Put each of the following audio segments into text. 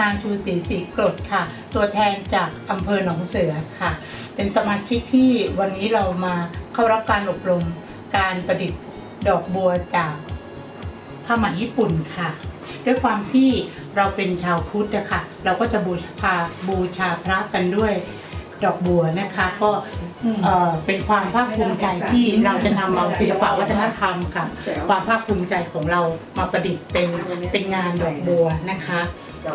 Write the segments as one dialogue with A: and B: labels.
A: นางชูศรีศรีกรดค่ะ ตัวแทนจากอำเภอหนองเสือค่ะ เป็นสมาชิกที่วันนี้เรามาเข้ารับการอบรมการประดิษฐ์ดอกบัวจากผ้าไหมญี่ปุ่นค่ะ ด้วยความที่เราเป็นชาวพุทธนะคะเราก็จะบูชาบูชาพระกันด้วยดอกบัวนะคะ ก็เอ่อเป็นความภาคภูมิใจที่เราจะนำเอาศิลปะวัฒนธรรมค่ะ ความภาคภูมิใจของเรามาประดิษฐ์เป็นเป็นงานดอกบัวนะคะ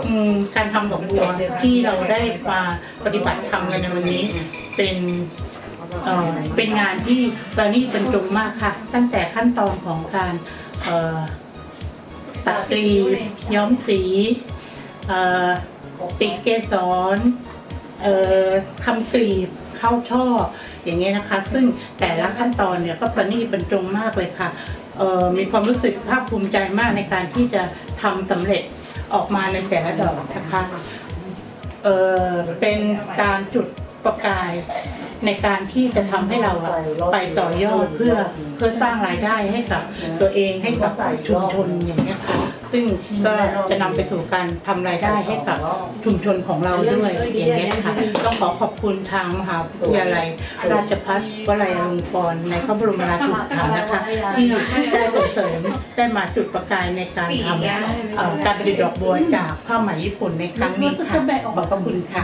A: อืมการทำดอกบัวที่เราได้มาปฏิบัติทำกันในวันนี้ เป็นเอ่อเป็นงานที่ตอนนี้บรรจงมากค่ะ ตั้งแต่ขั้นตอนของการเอ่อตัดกรีย้อมสีเอ่อติดเกสรเอ่อทำกรีบเข้าช่ออย่างเงี้ยนะคะ ซึ่งแต่ละขั้นตอนเนี่ยก็ประณีตบรรจงมากเลยค่ะเอ่อมีความรู้สึกภาคภูมิใจมากในการที่จะทำสำเร็จ ออกมาในแต่ละดอกนะคะเออเป็นการจุดประกายในการที่จะทำให้เราอะไปต่อยอดเพื่อเพื่อสร้างรายได้ให้กับตัวเองให้กับชุมชนอย่างเงี้ยค่ะซึ่งก็จะนำไปสู่การทำรายได้ให้กับชุมชนของเราด้วยอย่างเงี้ยค่ะต้องขอขอบคุณทางมหาวิทยาลัย ราชภัฏวลัยอลงกรณ์ในพระบรมราชูปถัมภ์นะคะ ที่ได้ส่งเสริม ได้มาจุดประกายในการทำเอ่อการประดิษฐ์ดอกบัวจากผ้าไหมญี่ปุ่นในครั้งนี้ค่ะขอบพระคุณค่ะ